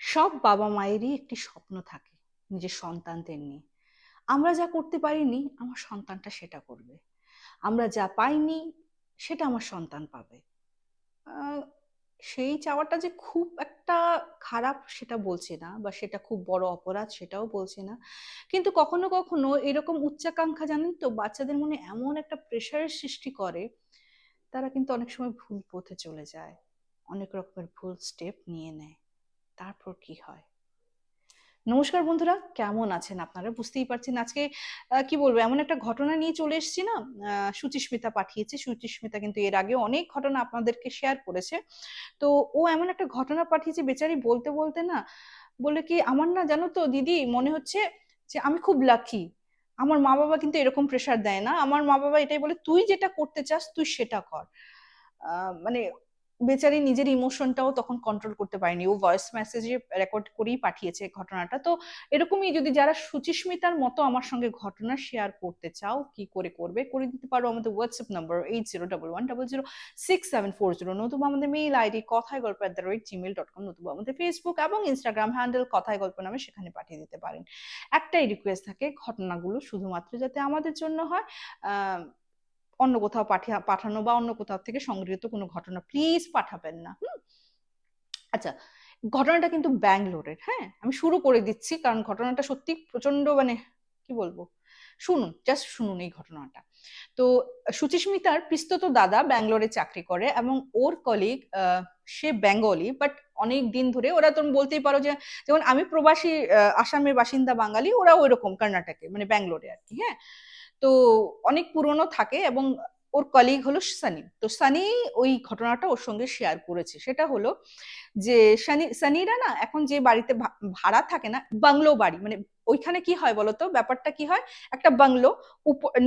সব বাবা মায়েরই একটি স্বপ্ন থাকে নিজের সন্তানদের নিয়ে। আমরা যা করতে পারিনি, আমার সন্তানটা সেটা করবে। আমরা যা পাইনি, সেটা আমার সন্তান পাবে। সেই চাওয়াটা যে খুব একটা খারাপ সেটা বলছে না বা সেটা খুব বড় অপরাধ সেটাও বলছে না। কিন্তু কখনো কখনো এরকম উচ্চাকাঙ্ক্ষা জানেন তো, বাচ্চাদের মনে এমন একটা প্রেশারের সৃষ্টি করে, তারা কিন্তু অনেক সময় ভুল পথে চলে যায়। অনেক রকমের ভুল স্টেপ নিয়ে নেয়। তারপর কি হয়? নমস্কার বন্ধুরা, কেমন আছেন আপনারা? বুঝতেই পারছেন আজকে কি বলব, এমন একটা ঘটনা নিয়ে চলে এসেছি না? সুচিস্মিতা পাঠিয়েছে। সুচিস্মিতা কিন্তু এর আগে অনেক ঘটনা আপনাদেরকে শেয়ার করেছে। তো ও এমন একটা ঘটনা পাঠিয়েছে বেচারি বলতে বলতে না, বলে কি, আমার না জানো তো দিদি, মনে হচ্ছে যে আমি খুব লাকি আমার মা বাবা কিন্তু এরকম প্রেশার দেয় না। আমার মা বাবা এটাই বলে, তুই যেটা করতে চাস, তুই সেটা কর। মানে বেচারি নিজের ইমোশনটাও তখন কন্ট্রোল করতে পারেনি। ও ভয়েস মেসেজে রেকর্ড করেই পাঠিয়েছে ঘটনাটা। তো এরকমই যদি যারা সুচিস্মিতার মতো আমার সঙ্গে ঘটনা শেয়ার করতে চাও, কি করে করবে, করে দিতে পারো আমাদের WhatsApp number eight zero double one double zero six seven four zero নতুবা আমাদের mail ID Kothay Golpo at the rate Gmail dot com নতুবা আমাদের ফেসবুক এবং ইনস্টাগ্রাম হ্যান্ডেল কথায় গল্প নামে সেখানে পাঠিয়ে দিতে পারেন। একটাই রিকোয়েস্ট থাকে, ঘটনাগুলো শুধুমাত্র যাতে আমাদের জন্য হয় অন্য কোথাও পাঠিয়ে পাঠানো বা অন্য কোথাও থেকে সংগৃহীত কোনো ঘটনা প্লিজ পাঠাবেন না, হুম? আচ্ছা ঘটনাটা কিন্তু ব্যাঙ্গালোরের হ্যাঁ? আমি শুরু করে দিচ্ছি, কারণ ঘটনাটা সত্যি প্রচণ্ড মানে কি বলব? শুনুন জাস্ট শুনুন এই ঘটনাটা। তো সুচিস্মিতার পিস্তত দাদা ব্যাঙ্গালোরে চাকরি করে এবং ওর কলিগ সে বেঙ্গলি বাট অনেক দিন ধরে ওরা তুমি বলতেই পারো যে, যেমন আমি প্রবাসী আসামের বাসিন্দা বাঙালি ওরা ওইরকম কর্ণাটকে মানে ব্যাঙ্গালোরে আর কি হ্যাঁ? তো অনেক পুরনো থাকে এবং ওর কলিগ হলো সানি। তো সানি ওই ঘটনাটা ওর সঙ্গে শেয়ার করেছে। সেটা হলো যে সানি, সানিরা না এখন যে বাড়িতে ভাড়া থাকে না, বাংলো বাড়ি। মানে ওইখানে কি হয় বলতো? ব্যাপারটা কি হয়? একটা বাংলো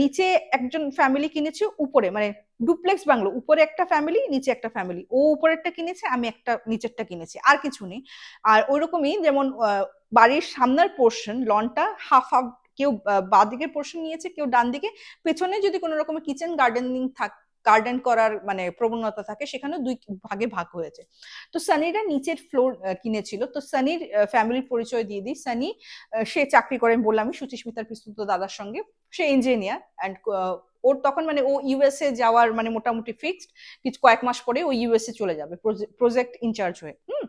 নিচে একজন ফ্যামিলি কিনেছে উপরে। মানে ডুপ্লেক্স বাংলো। উপরে একটা ফ্যামিলি নিচে একটা ফ্যামিলি ও উপরেরটা কিনেছে, আমি একটা নিচেরটা কিনেছি। আর কিছু নেই। আর ওইরকমই যেমন বাড়ির সামনের পোর্শন লনটা হাফ হাফ কেউ আহ, বাঁ দিকের পোর্শন নিয়েছে কেউ ডান দিকে পেছনে যদি কোনো রকমের কিচেন গার্ডেনিং থাক গার্ডেন করার মানে প্রবণতা থাকে সেখানে দুই ভাগে ভাগ হয়েছে। তো সানিরা নিচের ফ্লোর কিনেছিল। তো সানির ফ্যামিলির পরিচয় দিয়ে দিই। সানি সে চাকরি করেন বললাম সুচিস্মিতার পিস্তুত দাদার সঙ্গে। সে ইঞ্জিনিয়ার অ্যান্ড ওর তখন মানে ও ইউএসএ যাওয়ার মানে মোটামুটি ফিক্সড কিছু কয়েক মাস পরে ও ইউএসএ চলে যাবে প্রজেক্ট ইনচার্জ হয়ে। হুম?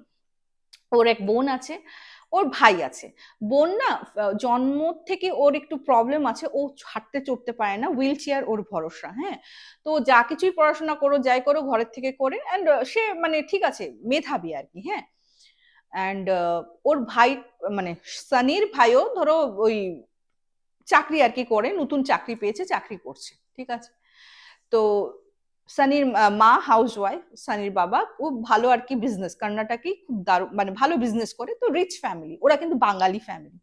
ওর এক বোন আছে। ওর ভাই আছে। বোন না জন্ম থেকে ওর একটু প্রবলেম আছে, ও হাঁটতে চড়তে পারে না হুইল চেয়ার ওর ভরসা হ্যাঁ? তো যা কিছুই পড়াশোনা করো যাই করো ঘরের থেকে করে অ্যান্ড সে মানে ঠিক আছে, মেধাবী আর কি হ্যাঁ? অ্যান্ড ওর ভাই মানে সানির ভাইও ধরো ওই চাকরি আর কি করে, নতুন চাকরি পেয়েছে, চাকরি করছে, ঠিক আছে? তো সানির মা হাউস ওয়াইফ সানির বাবা খুব ভালো আর কি বিজনেস কর্ণাটকে খুব দারুণ মানে ভালো বিজনেস করে। তো রিচ ফ্যামিলি ওরা কিন্তু বাঙালি ফ্যামিলি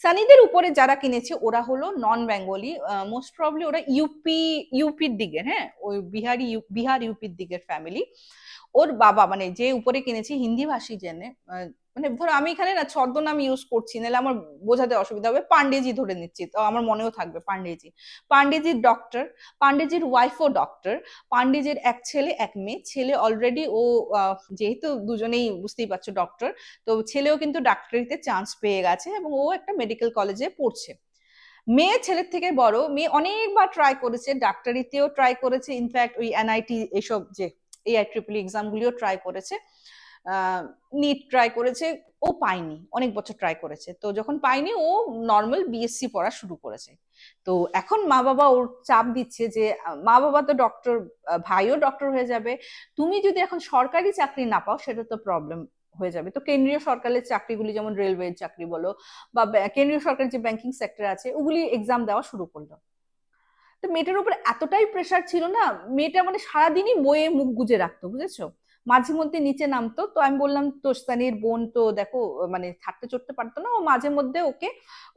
সানিদের উপরে যারা কিনেছে, ওরা হলো নন বেঙ্গলি মোস্ট প্রবলি ওরা ইউপি ইউপির দিকের হ্যাঁ? ওই বিহারি বিহার ইউপির দিকের ফ্যামিলি ওর বাবা মানে যে উপরে কিনেছে হিন্দি ভাষী জেনে মানে ধরো আমি এখানে না ছদ্মনাম ইউজ করছি, নাহলে আমার বোঝাতে অসুবিধা হবে। পান্ডেজি ধরে নিচ্ছি, তো আমার মনেও থাকবে পান্ডেজি। পান্ডেজির ডক্টর পান্ডেজির ওয়াইফও ডক্টর পান্ডেজির এক ছেলে, এক মেয়ে। ছেলে অলরেডি ও যেহেতু দুজনেই বুঝতেই পারছ ডক্টর তো ছেলেও কিন্তু ডাক্তারিতে চান্স পেয়ে গেছে এবং ও একটা মেডিকেল কলেজে পড়ছে। মেয়ে ছেলের থেকে বড়, মেয়ে অনেকবার ট্রাই করেছে, ডাক্তারিতেও ট্রাই করেছে। ইনফ্যাক্ট ওই এনআইটি এসব যে এআই ট্রিপল এক্সাম গুলিও ট্রাই করেছে। নিট ট্রাই করেছে, ও পায়নি, অনেক বছর ট্রাই করেছে। তো যখন পায়নি, ও নর্মাল বিএসসি পড়া শুরু করেছে। তো এখন মা বাবা ওর চাপ দিচ্ছে যে, মা বাবা তো ডক্টর ভাইও ডক্টর হয়ে যাবে। তুমি যদি এখন সরকারি চাকরি না পাও, সেটা তো প্রবলেম হয়ে যাবে। তো কেন্দ্রীয় সরকারের চাকরিগুলি, যেমন রেলওয়ে চাকরি বলো, বা কেন্দ্রীয় সরকারের যে ব্যাংকিং সেক্টর আছে, ওগুলি এক্সাম দেওয়া শুরু করল। তো মেয়েটার উপর এতটাই প্রেশার ছিল না, মেয়েটা মানে সারাদিনই বইয়ে মুখ গুজে রাখতো, বুঝেছ? মাঝে মধ্যে নিচে নামতো। তো আমি বললাম তোস্তানির বোন তো দেখো মানে থাকতে চড়তে পারতো না। ও মাঝে মধ্যে ওকে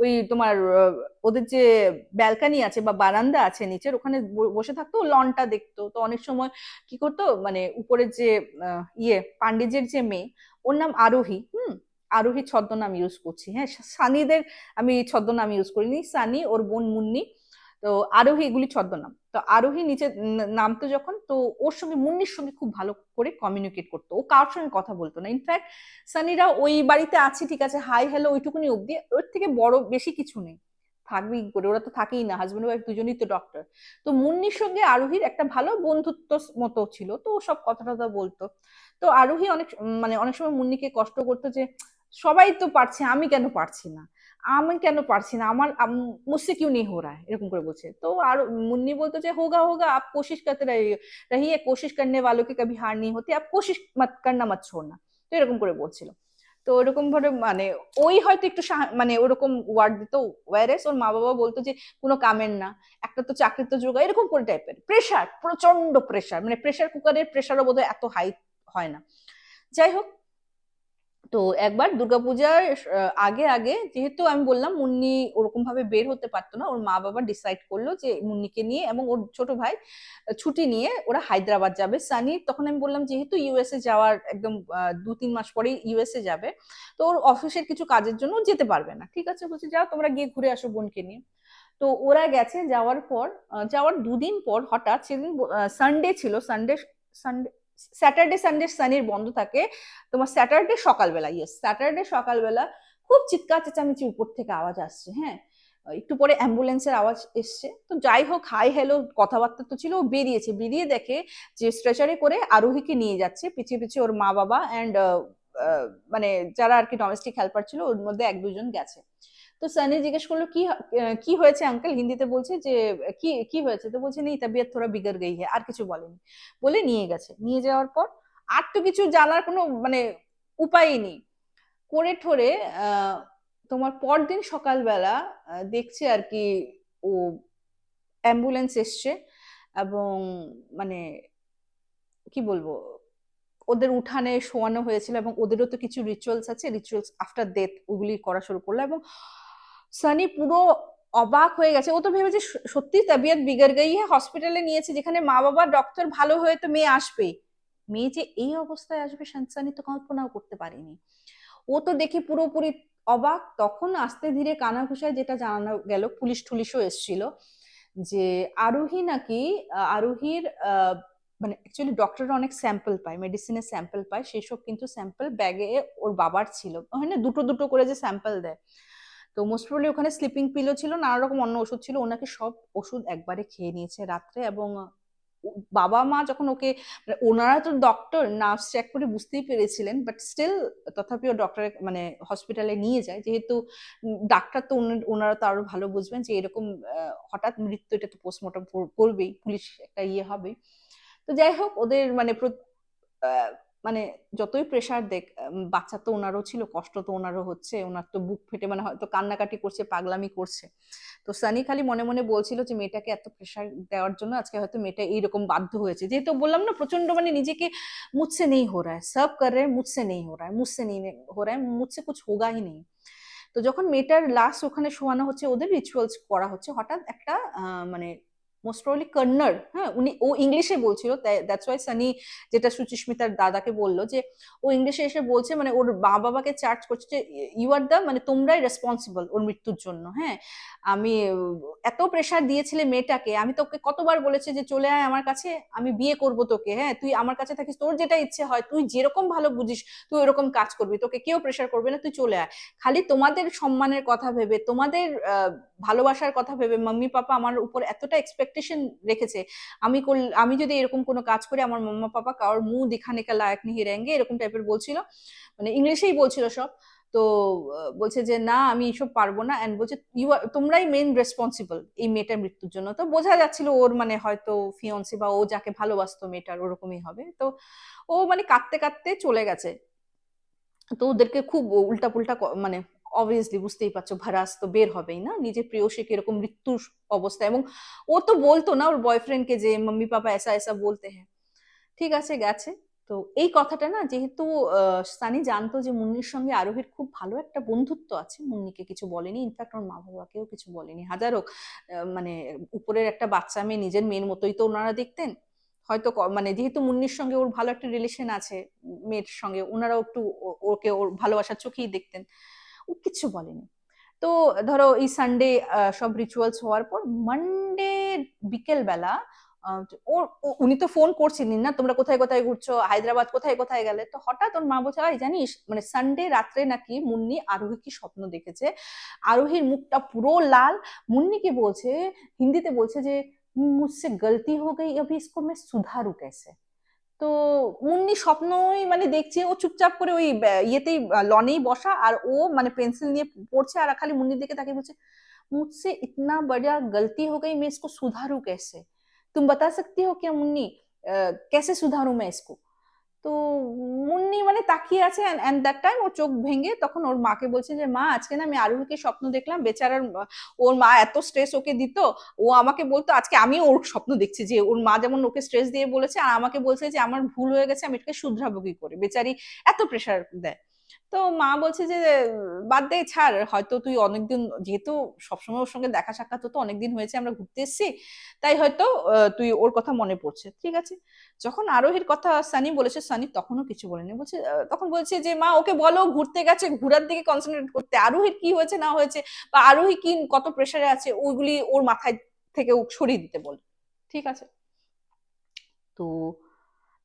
ওই তোমার ওদের যে ব্যালকানি আছে বা বারান্দা আছে নিচের, ওখানে বসে থাকতো। লনটা দেখতো। তো অনেক সময় কি করতো মানে উপরের যে ইয়ে পান্ডিজের যে মেয়ে, ওর নাম আরোহী। হুম? আরোহী ছদ্মনাম ইউজ করছি। হ্যাঁ সানিদের আমি ছদ্মনাম ইউজ করিনি। সানি, ওর বোন মুন্নি। তো আরোহী এগুলি ছদ্মনাম। তো আরোহী নিচে নামতো যখন, তো ওর সঙ্গে, মুন্নির সঙ্গে খুব ভালো করে কমিউনিকেট করতো। ও কারোর সঙ্গে কথা বলতো না। ইনফ্যাক্ট সানিরা ওই বাড়িতে আছে, ঠিক আছে হাই হ্যালো ওইটুকুনি অব্দি ওর থেকে বড় বেশি কিছু নেই। থাকবেই কি করে? ওরা তো থাকেই না হাজবেন্ড ওয়াইফ দুজনেই তো ডক্টর তো মুন্নির সঙ্গে আরোহীর একটা ভালো বন্ধুত্ব মতো ছিল, তো ও সব কথা টথা বলতো। তো আরোহী অনেক মানে অনেক সময় মুন্নিকে কষ্ট করতো যে, সবাই তো পারছে, আমি কেন পারছি না? আমি কেন পারছি না? আমার মুসে কিউ নেই হো রা এরকম করে বলছে। তো আর মুন্নি বলতো যে, হোগা হোগা, আপ কোশিশ করতে রাহি কোশিশ করনে বালোকে কে কবি হার নেই হতে, আপ কোশিশ মত করনা মত ছোড়না। তো এরকম করে বলছিল। তো ওরকম ভাবে মানে ওই হয়তো একটু মানে ওরকম ওয়ার্ড দিত ওয়ারেস ওর মা বাবা বলতো যে, কোনো কামের না, একটা তো চাকরি তো যোগা এরকম করে টাইপের প্রেশার প্রচণ্ড প্রেশার মানে প্রেশার কুকারের প্রেশারও বোধহয় এত হাই হয় না। যাই হোক তো একবার দুর্গাপূজার আগে আগে যেহেতু আমি বললাম মুন্নি ওরকম ভাবে বের হতে পারতো না, ওর মা বাবা ডিসাইড করল যে মুন্নিকে নিয়ে এবং ওর ছোট ভাই ছুটি নিয়ে ওরা হায়দ্রাবাদ যাবে। সানি, তখন আমি বললাম যেহেতু ইউএসএ যাওয়ার একদম দু তিন মাস পরেই ইউএসএ যাবে, তো ওর অফিসের কিছু কাজের জন্য যেতে পারবে না। ঠিক আছে, বলছে যাও তোমরা গিয়ে ঘুরে আসো বোনকে নিয়ে। তো ওরা গেছে, যাওয়ার পর যাওয়ার দুদিন পর হঠাৎ সেদিন সানডে ছিল সানডে সানডে স্যাটারডে সানডে সানির বন্ধ থাকে। তোমার স্যাটারডে সকালবেলা ইয়েস স্যাটারডে সকালবেলা খুব চিৎকার চেঁচামেচি উপর থেকে আওয়াজ আসছে হ্যাঁ? একটু পরে অ্যাম্বুলেন্সের আওয়াজ এসছে। তো যাই হোক হাই হ্যালো কথাবার্তা তো ছিল, ও বেরিয়েছে। বেরিয়ে দেখে যে স্ট্রেচারে করে আরোহীকে নিয়ে যাচ্ছে। পিছিয়ে পিছিয়ে ওর মা বাবা অ্যান্ড মানে যারা আর কি ডোমেস্টিক হেল্পার ছিল, ওর মধ্যে এক দুজন গেছে। তো সানি জিজ্ঞেস করল, কি কি হয়েছে আঙ্কেল হিন্দিতে বলছে যে, কি কি হয়েছে? তো বলছে, নেই, তবিয়ত থোড়া বিগড় গেই হ্যাঁ আর কিছু বলেনি। বলে নিয়ে গেছে। নিয়ে যাওয়ার পর আর তো কিছু জানার কোনো মানে উপায়ই নেই। করে ঠোরে তোমার পরদিন সকালবেলা দেখছে আর কি ও অ্যাম্বুলেন্স এসছে এবং মানে কি বলব, ওদের উঠানে শোয়ানো হয়েছিল এবং ওদেরও তো কিছু রিচুয়ালস আছে রিচুয়ালস আফটার ডেথ ওগুলি করা শুরু করল এবং সানি পুরো অবাক হয়ে গেছে। ও তো ভেবেছে সত্যি তবিয়ত বিগড় গই হ্যাঁ হসপিটালে নিয়েছে, যেখানে মা বাবা ডক্টর ভালো হয়ে তো মেয়ে আসবে। মেয়ে যে এই অবস্থায় আসবে সানি তো কল্পনাও করতে পারেনি। ও তো দেখে পুরোপুরি অবাক। তখন আস্তে ধীরে কানাঘুষায় যেটা জানানো গেল, পুলিশ টুলিশও এসেছিল যে আরোহী নাকি আরোহীর মানে অ্যাকচুয়ালি ডক্টররা অনেক স্যাম্পল পায় মেডিসিনের স্যাম্পল পায়। সেসব কিন্তু স্যাম্পল ব্যাগে ওর বাবার ছিল। হয় না, দুটো দুটো করে যে স্যাম্পল দেয়। তো মোস্ট প্রবলি ওখানে স্লিপিং পিলো ছিল নানা রকম অন্য ওষুধ ছিল। ওনাকে সব ওষুধ একবারে খেয়ে নিয়েছে রাত্রে এবং বাবা মা যখন ওকে মানে ওনারা তো ডক্টর নার্স চেক করে বুঝতেই পেরেছিলেন বাট স্টিল তথাপিও ডক্টরের মানে হসপিটালে নিয়ে যায়। যেহেতু ডাক্তার তো ওনারা তো আরও ভালো বুঝবেন যে এরকম হঠাৎ মৃত্যু এটা তো পোস্টমর্টম করবেই, পুলিশ একটা ইয়ে হবে। তো যাই হোক, ওদের মানে মানে যতই প্রেশার দেখ বাচ্চা তো ওনারও ছিল, কষ্ট তো ওনারও হচ্ছে ওনার তো বুক ফেটে মানে হয়তো কান্নাকাটি করছে, পাগলামি করছে। তো সানি খালি মনে মনে বলছিল যে, মেয়েটাকে এত প্রেশার দেওয়ার জন্য আজকে হয়তো মেয়েটা এইরকম বাধ্য হয়েছে। যেহেতু বললাম না প্রচণ্ড মানে নিজেকে মুছছে নেই হো রায়। সার্ভ কর রে মুঝসে নেই হো রায় মুঝসে নেই হো রায় মুঝসে কুছ হোগা হি নেই। তো যখন মেয়েটার লাস্ট ওখানে শোয়ানো হচ্ছে, ওদের রিচুয়ালস করা হচ্ছে, হঠাৎ একটা মানে মোস্ট প্রবলি কন্নড় হ্যাঁ উনি ও ইংলিশে বলছিল দ্যাটস ওয়াই সানি যেটা সুচিস্মিতার দাদাকে বলল যে, ও ইংলিশে এসে বলছে মানে ওর মা বাবাকে চার্জ করছে যে ইউ আর দ্য মানে তোমরাই রেসপন্সিবল ওর মৃত্যুর জন্য হ্যাঁ। আমি, এত প্রেশার দিয়েছিলে মেয়েটাকে, আমি তোকে কতবার বলেছি যে, চলে আয় আমার কাছে, আমি বিয়ে করব তোকে হ্যাঁ। তুই আমার কাছে থাকিস, তোর যেটা ইচ্ছে হয়, তুই যেরকম ভালো বুঝিস, তুই ওরকম কাজ করবি, তোকে কেউ প্রেশার করবে না, তুই চলে আয়। খালি তোমাদের সম্মানের কথা ভেবে, তোমাদের ভালোবাসার কথা ভেবে মাম্মি পাপা আমার উপর এতটা এক্সপেকটেশন রেখেছে। আমি আমি যদি এরকম কোনো কাজ করি, আমার মাম্মা পাপা কারোর মুখ দিখানে কা লায়ক নিহি রেঙ্গে এরকম টাইপের বলছিল। মানে ইংলিশেই বলছিল সব। তো বলছে যে, না, আমি এসব পারব না। অ্যান্ড বলছে ইউ তোমরাই মেইন রেসপন্সিবল এই মেয়েটার মৃত্যুর জন্য। তো বোঝা যাচ্ছিল ওর মানে হয়তো ফিয়ন্সি বা ও যাকে ভালোবাসতো মেয়েটার, ওরকমই হবে। তো ও মানে কাঁদতে কাঁদতে চলে গেছে। তো ওদেরকে খুব উল্টা পুল্টা মানে অবভিয়াসলি বুঝতেই পারছ, ভারাস তো বের হবেই না? নিজের প্রেয়সী কীরকম মৃত্যুর অবস্থা। এবং ও তো বলতো না, ওর বয়ফ্রেন্ডকে যে মাম্মি পাপা, এসা এসা বলতে হ্যাঁ। ঠিক আছে, গেছে। তো এই কথাটা না, যেহেতু সানি জানতো যে মুন্নির সঙ্গে আরোহীর খুব ভালো একটা বন্ধুত্ব আছে, মুন্নিকে কিছু বলেনি। ইনফ্যাক্ট ওর মা বাবাকেও কিছু বলেনি। হাজার হোক মানে উপরের একটা বাচ্চা মেয়ে, নিজের মেয়ের মতোই তো ওনারা দেখতেন। হয়তো মানে যেহেতু মুন্নির সঙ্গে ওর ভালো একটা রিলেশন আছে, মেয়ের সঙ্গে, ওনারাও একটু ওকে ওর ভালোবাসার চোখেই দেখতেন। ও কিছু বলেনি। তো ধরো এই সানডে সব রিচুয়ালস হওয়ার পর মানডে বিকেল বেলা ওর উনি তো ফোন করছিলেন না, তোমরা কোথায় কোথায় ঘুরছো, হায়দ্রাবাদ কোথায় কোথায় গেলে? তো হঠাৎ ওর মা বলছে ভাই জানিস মানে সানডে রাত্রে নাকি মুন্নি আরোহী কি স্বপ্ন দেখেছে? আরোহীর মুখটা পুরো লাল। মুন্নি কি বলছে, হিন্দিতে বলছে যে মুঝসে গলতি হো গই অভি ইসকো মে সুধারু কেসে তো মুন্নি স্বপ্নই মানে দেখছে ও চুপচাপ করে ওই ইয়েতেই লনেই বসা আর ও মানে পেন্সিল নিয়ে পড়ছে আর খালি মুন্নির দিকে তাকে বলছে मुझसे इतना बड़ा गलती हो गई मैं इसको सुधारू कैसे तुम बता सकती हो क्या मुन्नी कैसे सुधारू मैं इसको তো মুন্নি মানে তাকিয়ে আছে অ্যান্ড দ্যাট টাইম ও চোখ ভেঙে তখন ওর মাকে বলছে যে, মা, আজকে না আমি আরোহীকে স্বপ্ন দেখলাম। বেচারার ওর মা এত স্ট্রেস ওকে দিত। ও আমাকে বলতো, আজকে আমি ওর স্বপ্ন দেখছি যে, ওর মা যেমন ওকে স্ট্রেস দিয়ে বলেছে, আর আমাকে বলছে যে, আমার ভুল হয়ে গেছে, আমি এটাকে শুধরাবো কি করে? বেচারি এত প্রেশার দেয়। তো মা বলছে যে, বাদ দে, ছাড়। হয়তো তুই অনেকদিন, যেহেতু সবসময় ওর সঙ্গে দেখা সাক্ষাৎ হতো, অনেকদিন হয়েছে, আমরা ঘুরতে এসেছি। তাই হয়তো তুই ওর কথা মনে পড়ছে। ঠিক আছে? যখন আরোহীর কথা সানি বলেছে, সানি তখনও কিছু বলেনি। বলছে তখন বলছে যে, মা, ওকে বলো, ঘুরতে গেছে, ঘুরার দিকে কনসেন্ট্রেট করতে। আরোহীর কি হয়েছে, না হয়েছে? বা আরোহী কি, কত প্রেশারে আছে? ওইগুলি ওর মাথায় থেকে সরিয়ে দিতে বল। ঠিক আছে? তো,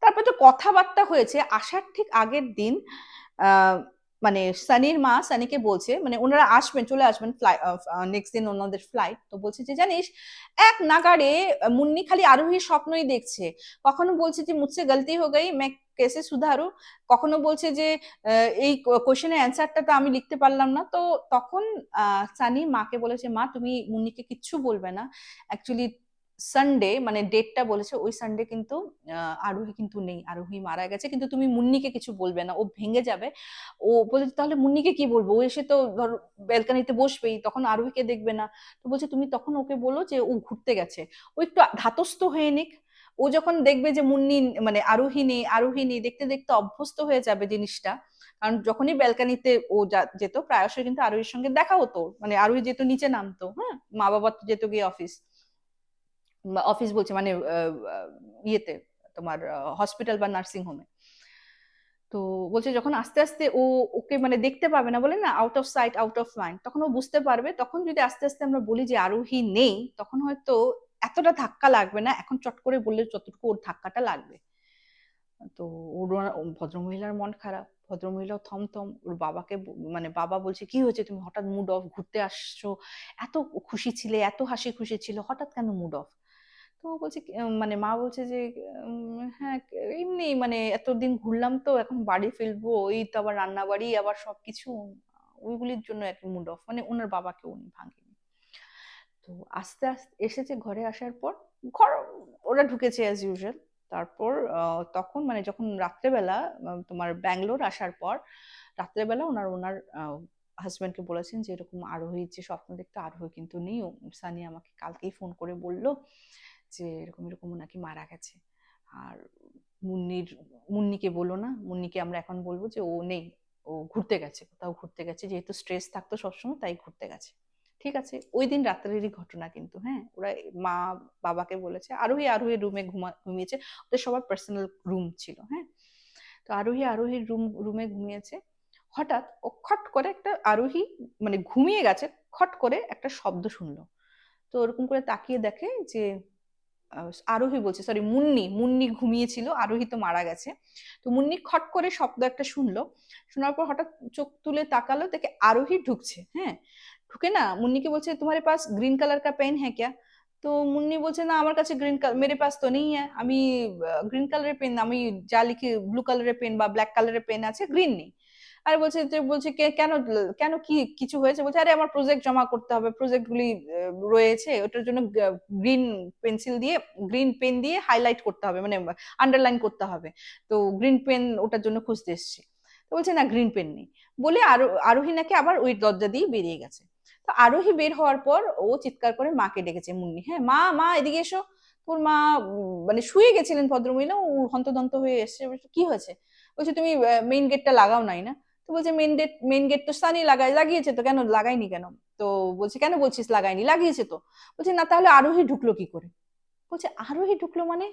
তারপর তো কথাবার্তা হয়েছে। আসার ঠিক আগের দিন মানে সানির মা সানিকে বলছে মানে ওনারা আসবেন, চলে আসবেন ফ্লাই নেক্সট দিন ওনাদের ফ্লাইট তো বলছে যে, জানিস, এক নাগারে মুন্নি খালি আরোহীর স্বপ্নই দেখছে। কখনো বলছে যে, মুচ্ছে গলতি হয়ে গই, মে কেসে সুধারু? কখনো বলছে যে এই কোয়েশনের অ্যান্সারটা তো আমি লিখতে পারলাম না। তো তখন সানি মাকে বলেছে, মা, তুমি মুন্নিকে কিচ্ছু বলবে না। অ্যাকচুয়ালি সানডে মানে ডেটটা বলেছে, ওই সানডে কিন্তু আরোহী কিন্তু নেই, আরোহী মারা গেছে। কিন্তু তুমি মুন্নিকে কিছু বলবে না, ও ভেঙে যাবে। ও বলে তাহলে মুন্নিকে কি বলব? ও এসে তো ধর ব্যালকানিতে বসবেই, তখন আরোহীকে দেখবে না। তো বলছে, তুমি তখন ওকে বলো যে ও ঘুরতে গেছে। ও একটু ধাতস্থ হয়ে নিক। ও যখন দেখবে যে মুন্নি মানে আরোহী নেই আরোহী নেই, দেখতে দেখতে অভ্যস্ত হয়ে যাবে জিনিসটা। কারণ যখনই ব্যালকানিতে ও যেত, প্রায়শই কিন্তু আরোহীর সঙ্গে দেখা হতো। মানে আরোহী যেত, নিচে নামতো হ্যাঁ? মা বাবা যেত গিয়ে অফিস অফিস বলছে মানে ইয়েতে, তোমার হসপিটাল বা নার্সিং হোমে তো বলছে, যখন আস্তে আস্তে ও, ওকে মানে দেখতে পাবে না, বলে না out of sight out of mind তখন ও বুঝতে পারবে, তখন যদি আস্তে আস্তে আমরা বলি যে আরোহী নেই, তখন হয়তো এতটা ধাক্কা লাগবে না, এখন চট করে বললে যতটুকু ওর ধাক্কাটা লাগবে। তো ওর ভদ্রমহিলার মন খারাপ, ভদ্রমহিলাও থমথম, ওর বাবাকে মানে বাবা বলছে, কি হয়েছে? তুমি হঠাৎ মুড অফ ঘুরতে আসছো, এত খুশি ছিলে, এত হাসি খুশি ছিল, হঠাৎ কেন মুড অফ তো বলছে মানে মা বলছে যে হ্যাঁ এমনি মানে এতদিন ঘুরলাম তো, এখন বাড়ি ফেলব ওই তো আবার রান্না বাড়ি আবার সবকিছু। ওইগুলির জন্য আর কি মুড অফ মানে ওনার বাবাকে উনি ভাঙেনি। তো আস্তে আস্তে এসেছে ঘরে আসার পর, ঘর, ওরা ঢুকেছে অ্যাজ ইউজুয়াল তারপর তখন মানে যখন রাত্রেবেলা তোমার ব্যাঙ্গালোর আসার পর, রাত্রেবেলা ওনার ওনার হাজব্যান্ডকে বলেছেন যে, এরকম আরোহী যে স্বপ্ন দেখতে আরোহী কিন্তু নেই। সানি আমাকে কালকেই ফোন করে বলল যে এরকম এরকম নাকি মারা গেছে। আর মুন্নির, মুন্নিকে বলো না, মুন্নিকে আমরা এখন বলব যে ও নেই, ও ঘুরতে গেছে, কোথাও ঘুরতে গেছে। যেহেতু স্ট্রেস থাকতো সবসময়, তাই ঘুরতে গেছে। ঠিক আছে? ওই দিন রাত্রেরই ঘটনা কিন্তু হ্যাঁ? ওরা মা বাবাকে বলেছে, আরোহী আরোহী রুমে ঘুমা, ঘুমিয়েছে। ওদের সবার পার্সোনাল রুম ছিল হ্যাঁ? তো আরোহী, আরোহীর রুম রুমে ঘুমিয়েছে। হঠাৎ ও খট করে একটা আরোহী মানে ঘুমিয়ে গেছে, খট করে একটা শব্দ শুনলো। তো ওরকম করে তাকিয়ে দেখে যে আরোহী বলছে সরি মুন্নি মুন্নি ঘুমিয়েছিল, আরোহী তো মারা গেছে। তো মুন্নি খট করে শব্দ একটা শুনলো, শোনার পর হঠাৎ চোখ তুলে তাকালো, দেখে আরোহী ঢুকছে হ্যাঁ? ঢুকে না? মুন্নিকে বলছে, তোমার পাস গ্রিন কালার কা পেন হ্যাঁ ক্যা? তো মুন্নি বলছে, না, আমার কাছে গ্রিন কালার মেরে পাস তো নেই হ্যাঁ। আমি গ্রিন কালারের পেন আমি যা লিখি ব্লু কালারের পেন বা ব্ল্যাক কালারের পেন আছে গ্রিন নেই। আর বলছে যে, বলছে কেন কেন কি কিছু হয়েছে? বলছে, আরে আমার প্রজেক্ট জমা করতে হবে। প্রজেক্ট গুলি রয়েছে। ওটার জন্য গ্রিন পেন্সিল দিয়ে গ্রিন পেন দিয়ে হাইলাইট করতে হবে। মানে আন্ডারলাইন করতে হবে। তো গ্রিন পেন ওটার জন্য খুঁজতে এসছি। তো বলছে, না গ্রিন পেন নেই। বলে আরও, আরোহী নাকি আবার ওই দরজা দিয়ে বেরিয়ে গেছে। তো আরোহী বের হওয়ার পর ও চিৎকার করে মাকে ডেকেছে, মুন্নি হ্যাঁ মা মা, এদিকে এসো। তোর মা মানে শুয়ে গেছিলেন ভদ্রমহিলা। ও হন্তদন্ত হয়ে এসছে। কি হয়েছে? বলছে, তুমি মেইন গেটটা লাগাও নাই না? তো বলছে মেন গেট মেন গেট তো সানি লাগাই লাগিয়েছে তো। কেন? লাগাইনি কেন? তো বলছে, কেন বলছিস লাগাইনি লাগিয়েছে তো। বলছে, না, তাহলে আরোহী ঢুকলো কি করে? বলছে, আরোহী ঢুকলো মানে?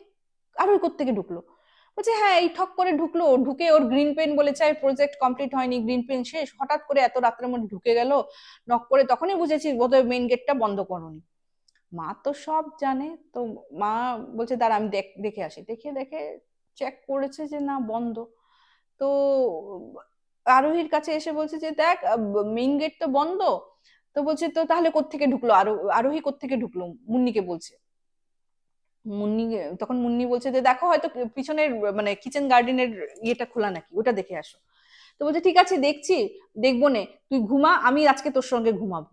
আরোহী কোথেকে ঢুকলো? বলছে হ্যাঁ এই ঠক করে ঢুকলো, ঢুকে ওর গ্রিন পেন বলে চাই প্রজেক্ট কমপ্লিট হয়নি গ্রিন পেন শেষ। হঠাৎ করে এত রাত্রের মধ্যে ঢুকে গেল নক করে তখনই বুঝেছি, বোধহয় মেন গেটটা বন্ধ করনি। মা তো সব জানে, তো মা বলছে, দাঁড়া, আমি দেখে আসি। দেখে দেখে চেক করেছে যে না, বন্ধ। তো আরোহীর কাছে এসে বলছে যে, দেখ মেইন গেট তো বন্ধ। তো বলছে, তো তাহলে কোত্থেকে ঢুকলো? আরও, আরোহী কোত্থেকে ঢুকলো? মুন্নিকে বলছে। মুন্নি, তখন মুন্নি বলছে যে, দেখো, হয়তো পিছনের মানে কিচেন গার্ডেনের ইয়েটা খোলা নাকি, ওটা দেখে আসো। তো বলছে, ঠিক আছে, দেখছি, দেখব নে। তুই ঘুমা, আমি আজকে তোর সঙ্গে ঘুমাবো।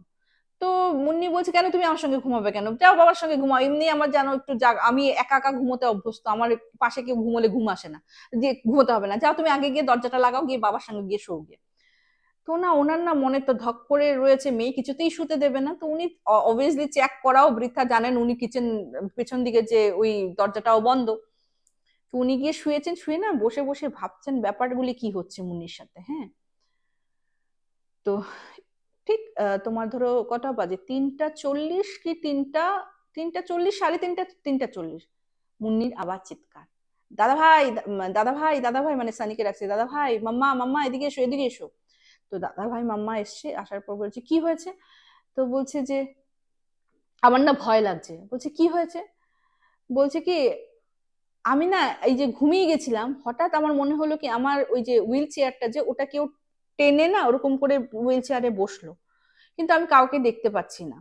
তো মুন্নি বলছে, কেন তুমি আমার সঙ্গে ঘুমাবে কেন? যাও বাবার সঙ্গে ঘুমাও। এমনি আমার জানো একটু জাগ, আমি একা একা ঘুমোতে অভ্যস্ত, আমার পাশে কেউ ঘুমোলে ঘুম আসে না। যে ঘুমোতে হবে না। যাও তুমি আগে গিয়ে দরজাটা লাগাও, গিয়ে বাবার সঙ্গে গিয়ে শো গিয়ে। তো না, ওনার না মনে তো ধক করে রয়েছে, মেয়ে কিছুতেই শুতে দেবে না। তো উনি অবভিয়াসলি চেক করাও, বৃথা জানেন উনি কিচেন পেছন দিকে যে ওই দরজাটাও বন্ধ। তো উনি গিয়ে শুয়েছেন, শুয়ে না বসে বসে ভাবছেন ব্যাপারগুলি কি হচ্ছে মুন্নির সাথে হ্যাঁ? তো ঠিক তোমার ধরো কটা বাজে? তিনটা চল্লিশ কি তিনটা তিনটা চল্লিশ? সাড়ে তিনটা তিনটা চল্লিশ। মুন্নির আবার চিৎকার। দাদা ভাই দাদা ভাই দাদা ভাই মানে সানিকে রাখছে দাদা ভাই, মাম্মা মাম্মা, এদিকে এসো এদিকে এসো। তো দাদা ভাই, মাম্মা এসছে, আসার পর বলছে, কি হয়েছে? তো বলছে যে, আমার না ভয় লাগছে। বলছে, কি হয়েছে? বলছে কি, আমি না এই যে ঘুমিয়ে গেছিলাম, হঠাৎ আমার মনে হলো কি, আমার ওই যে হুইল চেয়ারটা যে, ওটা কেউ টেনে না ওরকম করে হুইল চেয়ারে বসল। কিন্তু আমি কাউকে দেখতে পাচ্ছি না।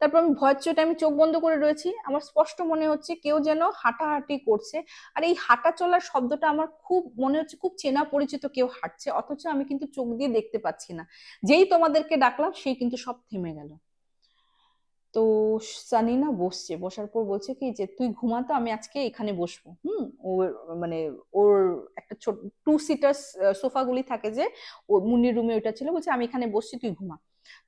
তারপর আমি ভয়ের চোটে আমি চোখ বন্ধ করে রয়েছি। আমার স্পষ্ট মনে হচ্ছে কেউ যেন হাঁটাহাঁটি করছে। আর এই হাঁটা চলার শব্দটা আমার খুব মনে হচ্ছে খুব চেনা পরিচিত কেউ হাঁটছে। অথচ আমি কিন্তু চোখ দিয়ে দেখতে পাচ্ছি না। যেই তোমাদেরকে ডাকলাম, সেই কিন্তু সব থেমে গেল। তো সানি না বসছে। বসার পর বলছে কি যে, তুই ঘুমাতো আমি আজকে এখানে বসবো। হুম? ওর মানে ওর একটা ছোট টু সিটার সোফাগুলি থাকে যে, ও মুন্নির রুমে ওটা ছিল। বলছে, আমি এখানে বসছি, তুই ঘুমা।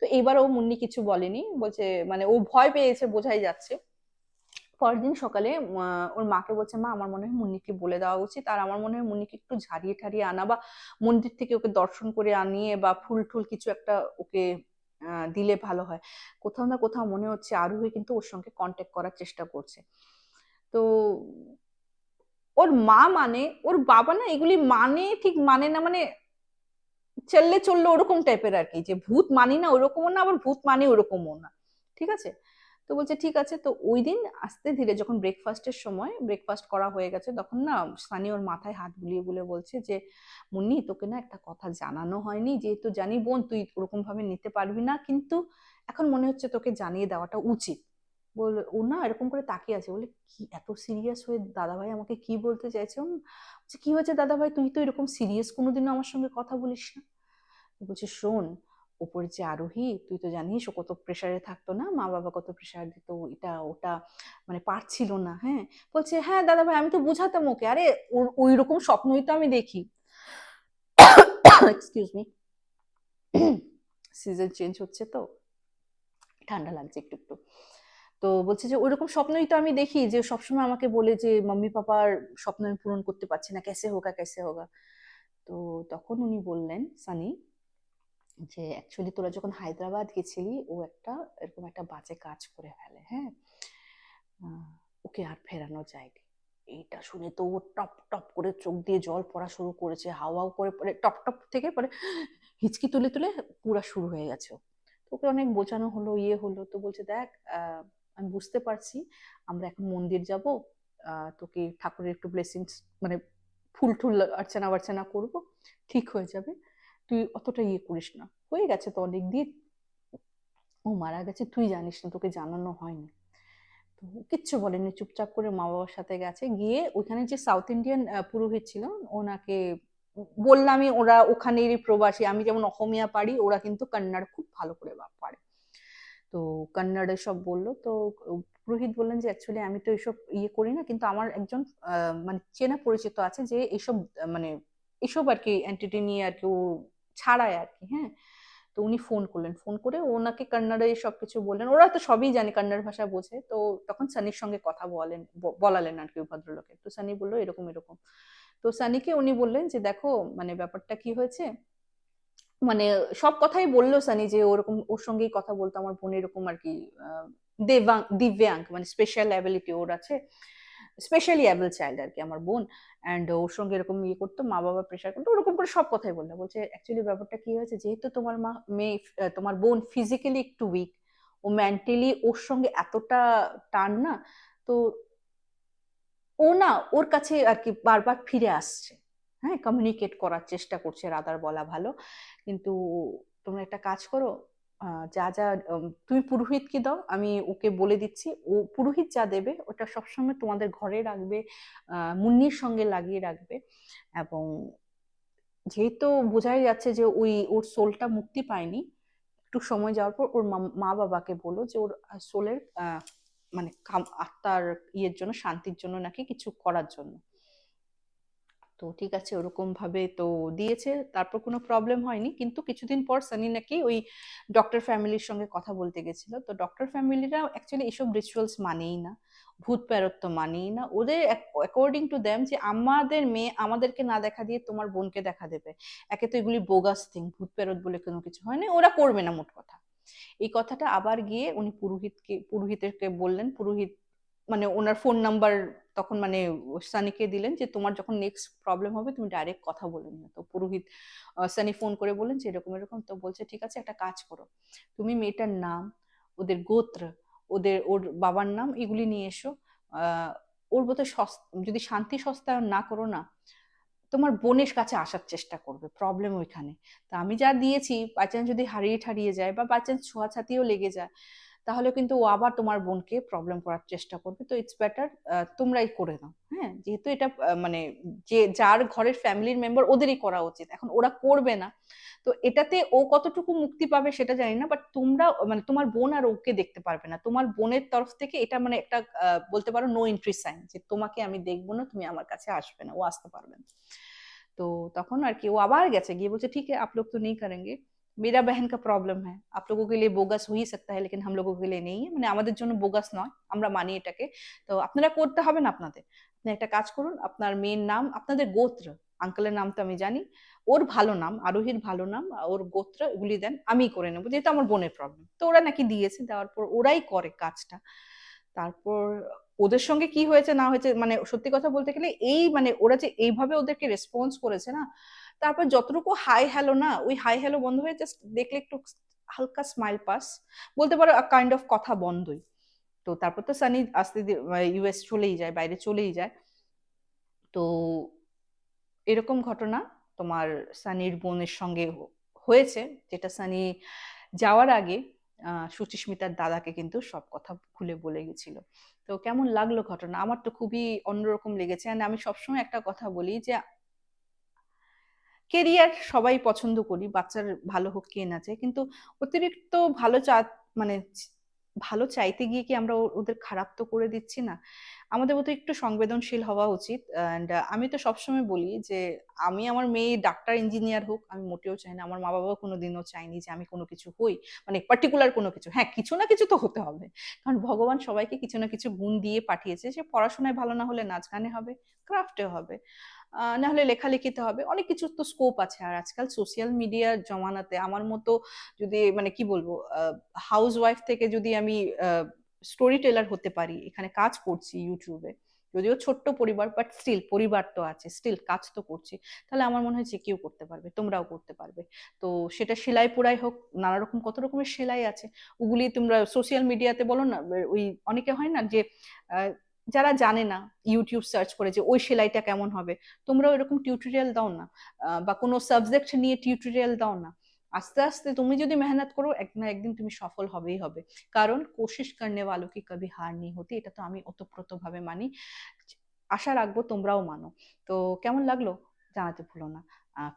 তো এবার ও মুন্নি কিছু বলেনি। বলছে মানে ও ভয় পেয়েছে, বোঝাই যাচ্ছে। পরদিন সকালে ওর মাকে বলছে, মা, আমার মনে হয় মুন্নিকে বলে দেওয়া উচিত। আর আমার মনে হয় মুন্নিকে একটু ঝাড়িয়ে ঠাড়িয়ে আনা বা মন্দির থেকে ওকে দর্শন করে আনিয়ে বা ফুল টুল কিছু একটা ওকে দিলে ভালো হয়। কোথাও না কোথাও মনে হচ্ছে আরোহী কিন্তু ওর সঙ্গে কন্ট্যাক্ট করার চেষ্টা করছে। তো ওর মা মানে ওর বাবা না এগুলি মানে ঠিক মানে না মানে চললে চললে ওরকম টাইপের আর কি। যে ভূত মানি না ওরকমও না, আবার ভূত মানে ওরকমও না। ঠিক আছে? তো বলছে, ঠিক আছে। তো ওই দিন আস্তে ধীরে যখন ব্রেকফাস্টের সময় ব্রেকফাস্ট করা হয়ে গেছে, তখন না সানি ওর মাথায় হাত বুলিয়ে বুলে বলছে যে, মুন্নি, তোকে না একটা কথা জানানো হয়নি। যেহেতু জানি বোন, তুই ওরকম ভাবে নিতে পারবি না, কিন্তু এখন মনে হচ্ছে তোকে জানিয়ে দেওয়াটা উচিত। বল, ও না এরকম করে তাকিয়ে আছে। বলে, কি, এত সিরিয়াস হয়ে দাদাভাই আমাকে কি বলতে চাইছে? কি হয়েছে দাদাভাই? তুই তো এরকম সিরিয়াস কোনোদিনও আমার সঙ্গে কথা বলিস না। বলছে, শোন ওপরে যে আরোহী, তুই তো জানিস ও কত প্রেশারে থাকতো না, মা বাবা কত প্রেশার দিত, এটা ওটা মানে পারছিল না হ্যাঁ? বলছে হ্যাঁ দাদা ভাই, আমি তো বুঝাতাম ওকে। আরে ওই রকম স্বপ্নই তো আমি দেখি। এক্সকিউজ মি সিজন চেঞ্জ হচ্ছে তো, ঠান্ডা লাগছে একটু একটু। তো বলছে যে, ওইরকম স্বপ্নই তো আমি দেখি যে, সবসময় আমাকে বলে যে, মাম্মি পাপার স্বপ্ন আমি পূরণ করতে পারছি না, কেসে হোগা কেসে হোগা তো তখন উনি বললেন, সানি যে অ্যাকচুয়ালি তোরা যখন হায়দ্রাবাদ গেছিলি, ও একটা এরকম একটা বাজে কাজ করে ফেলে হ্যাঁ? ওকে আর ফেরানো যায়নি। এইটা শুনে তো ও টপ টপ করে চোখ দিয়ে জল পড়া শুরু করেছে হাওয়াও করে পরে টপ টপ থেকে পরে হিচকি তুলে তুলে পুরা শুরু হয়ে গেছে ওকে অনেক বোঝানো হলো ইয়ে হলো, তো বলছে, দেখ আমি বুঝতে পারছি, আমরা এখন মন্দির যাব তোকে ঠাকুরের একটু ব্লেসিংস মানে ফুল টুল অর্চনা অর্চনা করব, ঠিক হয়ে যাবে। তুই অতটা ইয়ে করিস না। হয়ে গেছে তো অনেক দিন। ও মারা গেছে, তুই জানিস না, তোকে জানানো হয়নি। তো কিচ্ছু বলেনি, চুপচাপ করে মা বাবার সাথে গেছে। গিয়ে ওইখানে যে সাউথ ইন্ডিয়ান পুরোহিত ছিল, ওনাকে বললামই ওরা ওখানেরই প্রবাসী। আমি যেমন অসমিয়া পারি, ওরা কিন্তু কন্নড় খুব ভালো করে পারে। তো কন্নড়ে সব বলল। তো পুরোহিত বললেন যে অ্যাকচুয়ালি আমি তো এইসব ইয়ে করি না, কিন্তু আমার একজন মানে চেনা পরিচিত আছে যে এইসব মানে এসব আর কি এন্টিটি নিয়ে আর কি ও ছাড়ায় আর কি হ্যাঁ? তো উনি ফোন করলেন। ফোন করে ওনাকে কন্নড়ে সব কিছু বললেন। ওরা তো সবই জানে কন্নড় ভাষা বোঝে। তো তখন সানির সঙ্গে কথা বলেন বলালেন আর কি ভদ্রলোকের তো সানি বলল, এরকম এরকম। তো সানিকে উনি বললেন যে, দেখো মানে ব্যাপারটা কি হয়েছে? মানে সব কথাই বলল সানি যে, ওরকম, ওর সঙ্গেই কথা বলতো আমার বোন এরকম আর কি দেবাং, দিব্যাঙ্গ মানে স্পেশাল অ্যাবিলিটি ওর আছে। স্পেশালি অ্যাবল চাইল্ড আর কি, আমার বোন। অ্যান্ড ওর সঙ্গে এরকম ইয়ে করতো মা বাবা প্রেশার করতো, ওরকম করে সব কথাই বলল বলছে অ্যাকচুয়ালি ব্যাপারটা কি হয়েছে? যেহেতু তোমার মা, মেয়ে তোমার বোন ফিজিক্যালি একটু উইক ও মেন্টালি ওর সঙ্গে এতটা টান না, তো ও না ওর কাছে আর কি বারবার ফিরে আসছে। হ্যাঁ কমিউনিকেট করার চেষ্টা করছে, রাদার বলা ভালো। কিন্তু তোমরা একটা কাজ করো যা যা তুমি পুরোহিতকে দাও? আমি ওকে বলে দিচ্ছি। ও পুরোহিত যা দেবে, ওটা সবসময় তোমাদের ঘরে রাখবে মুন্নির সঙ্গে লাগিয়ে রাখবে এবং যেহেতু বোঝাই যাচ্ছে যে ওই, ওর সোলটা মুক্তি পায়নি, একটু সময় যাওয়ার পর ওর মা বাবাকে বলো যে ওর সোলের মানে আত্মার ইয়ের জন্য, শান্তির জন্য নাকি কিছু করার জন্য। তো ঠিক আছে, ওরকম ভাবে তো দিয়েছে, তারপর কোনো প্রবলেম হয়নি। কিন্তু কিছুদিন পর সানি নাকি ওই ডক্টর ফ্যামিলির সঙ্গে কথা বলতে গেছিল। তো ডক্টর ফ্যামিলিরা অ্যাকচুয়ালি এইসব রিচুয়ালস মানেই না, ভূত প্যারত্ব মানেই না। ওদের অ্যাকর্ডিং টু দ্যাম যে আমাদের মেয়ে আমাদেরকে না দেখা দিয়ে তোমার বোনকে দেখা দেবে। একে তো এগুলি বোগাস থিং ভূত প্যারত বলে কোনো কিছু হয়নি, ওরা করবে না মোট কথা। এই কথাটা আবার গিয়ে উনি পুরোহিতকে, পুরোহিতেরকে বললেন। পুরোহিত মানে ওনার ফোন নাম্বার তখন মানে সানিকে দিলেন যে, তোমার যখন নেক্সট প্রবলেম হবে, তুমি ডাইরেক্ট কথা বলে নিও। তো পুরোহিত সানি ফোন করে বললেন যে, এরকম এরকম। তো বলছে, ঠিক আছে, একটা কাজ করো। তুমি মেয়েটার নাম, ওদের গোত্র, ওদের, ওর বাবার নাম এগুলি নিয়ে এসো। ওর বোধহয় যদি শান্তি সস্তায়ন না করো না, তোমার বোনের কাছে আসার চেষ্টা করবে প্রবলেম ওইখানে। তা আমি যা দিয়েছি বাচ্চান যদি হারিয়ে ঠারিয়ে যায় বা বাচ্চান ছোঁয়াছাতিও লেগে যায় তাহলে কিন্তু ও আবার তোমার বোনকে প্রবলেম করার চেষ্টা করবে। তো ইটস বেটার তোমরাই করে দাও হ্যাঁ? যেহেতু এটা মানে যে যার ঘরের ফ্যামিলির মেম্বার ওদেরই করা উচিত। এখন ওরা করবে না। তো এটাতে ও কতটুকু মুক্তি পাবে সেটা জানি না বাট তোমরা মানে তোমার বোন আর ওকে দেখতে পারবে না। তোমার বোনের তরফ থেকে এটা মানে একটা বলতে পারো নো এন্ট্রি সাইন যে তোমাকে আমি দেখব না, তুমি আমার কাছে আসবে না, ও আসতে পারবে না। তো তখন আর কি, ও আবার গেছে, গিয়ে বলছে, ঠিক আছে আপ লোক তো নেই, করেঙ্গে। মেরা बहन का प्रॉब्लम है आप लोगों के लिए बोगस हो ही सकता है लेकिन हम लोगों के लिए नहीं है মানে আমাদের জন্য বোগাস নয় আমরা মানি এটাকে তো আপনারা করতে হবে না আপনাদের আপনি একটা কাজ করুন আপনার মেয়ের নাম আপনাদের গোত্র আঙ্কেলের নাম তো আমি জানি ওর ভালো নাম আরোহীর ভালো নাম ওর গোত্র এগুলি দেন আমি করে নেবো যেহেতু আমার বোনের প্রবলেম তো ওরা নাকি দিয়েছে দেওয়ার পর ওরাই করে কাজটা তারপর ওদের সঙ্গে কি হয়েছে না হয়েছে মানে সত্যি কথা বলতে গেলে এই মানে ওরা যে এইভাবে ওদেরকে রেসপন্স করেছে না তারপর যতটুকু হাই হ্যালো না, ওই হাই হ্যালো বন্ধ হয়ে জাস্ট দেখলে একটু হালকা স্মাইল পাস বলতে পারো কাইন্ড অফ কথা বন্ধই। তো তারপর তো সানি আস্তে ইউএস চলেই যায়, বাইরে চলেই যায়। তো এরকম ঘটনা তোমার সানির বোনের সঙ্গে হয়েছে, যেটা সানি যাওয়ার আগে সুচিস্মিতার দাদাকে কিন্তু সব কথা খুলে বলে গেছিল। তো কেমন লাগল ঘটনা? আমার তো খুবই অন্যরকম লেগেছে। আমি সবসময় একটা কথা বলি যে কেরিয়ার সবাই পছন্দ করি, বাচ্চার ভালো হোক কে না চায়। কিন্তু অতিরিক্ত ভালো চা মানে ভালো চাইতে গিয়ে কি আমরা ওদের খারাপ তো করে দিচ্ছি না? আমাদের মতো একটু সংবেদনশীল হওয়া উচিত। অ্যান্ড আমি তো সবসময় বলি যে, আমি আমার মেয়ে ডাক্তার ইঞ্জিনিয়ার হোক, আমি মোটেও চাই না। আমার মা বাবাও কোনোদিনও চাইনি যে আমি কোনো কিছু হই মানে পার্টিকুলার কোনো কিছু। হ্যাঁ কিছু না কিছু তো হতে হবে। কারণ ভগবান সবাইকে কিছু না কিছু গুণ দিয়ে পাঠিয়েছে। সে পড়াশোনায় ভালো না হলে নাচ গানে হবে ক্রাফটে হবে না হলে লেখালেখিতে হবে। অনেক কিছু তো স্কোপ আছে। আর আজকাল সোশ্যাল মিডিয়ার জমানাতে আমার মতো যদি মানে কি বলব হাউস ওয়াইফ থেকে যদি আমি স্টোরি টেলার হতে পারি, এখানে কাজ করছি ইউটিউবে যদিও ছোট্ট পরিবার বাট স্টিল পরিবার তো আছে স্টিল কাজ তো করছি। তাহলে আমার মনে হয় যে কেউ করতে পারবে, তোমরাও করতে পারবে। তো সেটা সেলাই পোড়াই হোক নানা রকম কত রকমের সেলাই আছে। ওগুলি তোমরা সোশ্যাল মিডিয়াতে বলো না, ওই অনেকে হয় না যে যারা জানে না ইউটিউব সার্চ করে যে ওই সেলাইটা কেমন হবে, তোমরাও এরকম টিউটোরিয়াল দাও না। বা কোনো সাবজেক্ট নিয়ে টিউটোরিয়াল দাও না। আস্তে আস্তে তুমি যদি মেহনত করো, এক না একদিন তুমি সফল হবেই হবে। কারণ কোশিশ করনে ভালো কি কবি হার নেই হতি, এটা তো আমি ওতপ্রোত ভাবে মানি। আশা রাখব তোমরাও মানো। তো কেমন লাগল? জানাতে ভুলো না।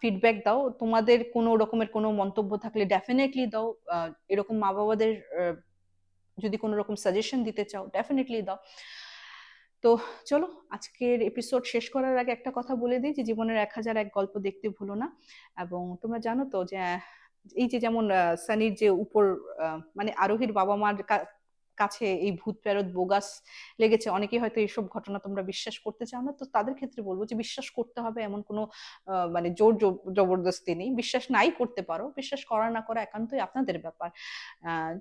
ফিডব্যাক দাও। তোমাদের কোনো রকমের কোনো মন্তব্য থাকলে ডেফিনেটলি দাও। এরকম মা বাবাদের যদি কোনো রকম সাজেশন দিতে চাও ডেফিনেটলি দাও। তো চলো, আজকের এপিসোড শেষ করার আগে একটা কথা বলে দিই যে, জীবনের এক হাজার এক গল্প দেখতে ভুলো না। এবং তোমরা জানো তো যে এই যে যেমন সানির যে উপর মানে আরোহীর বাবা মার কাছে এই ভূত প্রেরত বোগাস লেগেছে। অনেকেই হয়তো এইসব ঘটনা তোমরা বিশ্বাস করতে চাও না। তো তাদের ক্ষেত্রে বলব যে বিশ্বাস করতে হবে এমন কোনো মানে জোর জব- জবরদস্তি নেই। বিশ্বাস নাই করতে পারো। বিশ্বাস করা না করা একান্তই আপনাদের ব্যাপার।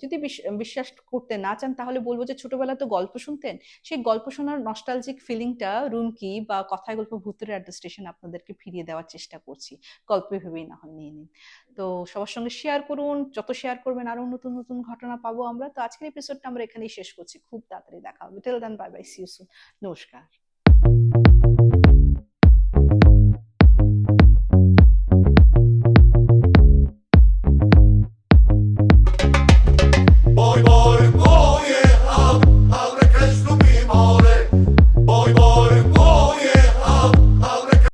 যদি বিশ- বিশ্বাস করতে না চান তাহলে বলব যে ছোটবেলায় তো গল্প শুনতেন। সেই গল্প শোনার নস্টালজিক ফিলিংটা রুমকি বা কথায় গল্প ভূতের অ্যাট দ্য স্টেশন আপনাদেরকে ফিরিয়ে দেওয়ার চেষ্টা করছি। গল্পে ভেবেই না হয়, নিয়ে নিন। তো সবার সঙ্গে শেয়ার করুন। যত শেয়ার করবেন আরও নতুন নতুন ঘটনা পাবো আমরা। তো আজকের এপিসোডটা আমরা এখানেই শেষ করছি। খুব তাড়াতাড়ি দেখা হবে। Till then bye bye see you soon নমস্কার।